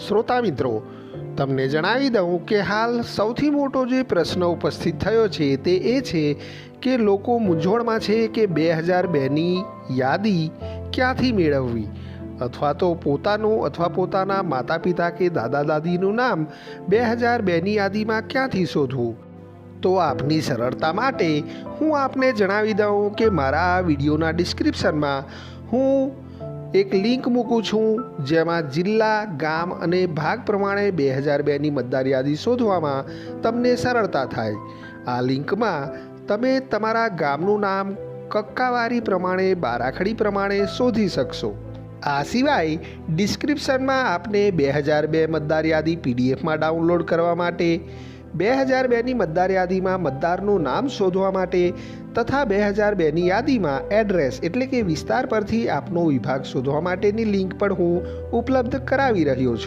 શ્રોતા મિત્રો તમને જણાવી દઉં કે હાલ સૌથી મોટો જે પ્રશ્ન ઉપસ્થિત થયો છે તે એ છે કે લોકો મૂંઝવણમાં છે કે બે હજાર બેની યાદી ક્યાંથી મેળવવી? અથવા તો પોતાનું અથવા પોતાના માતા પિતા કે દાદા દાદીનું નામ બે હજાર બેની યાદીમાં ક્યાંથી શોધવું? તો આપની સરળતા માટે હું આપને જણાવી દઉં કે મારા આ વિડીયોના ડિસ્ક્રિપ્શનમાં હું એક લિંક મૂકું છું, જેમાં જિલ્લા, ગામ અને ભાગ પ્રમાણે બે હજાર બેની મતદાર યાદી શોધવામાં તમને સરળતા થાય. આ લિંકમાં તમે તમારા ગામનું નામ, કક્કાવારી પ્રમાણે, બારાખડી પ્રમાણે શોધી શકશો. આ સિવાય ડિસ્ક્રિપ્શનમાં આપને બે હજાર બે મતદાર યાદી પીડીએફમાં ડાઉનલોડ કરવા માટે બે હજાર બેની મતદાર યાદીમાં મતદારનું નામ શોધવા માટે તથા બે હજાર બેની યાદીમાં એડ્રેસ એટલે કે વિસ્તાર પરથી આપનો વિભાગ શોધવા માટેની લિંક પણ હું ઉપલબ્ધ કરાવી રહ્યો છું.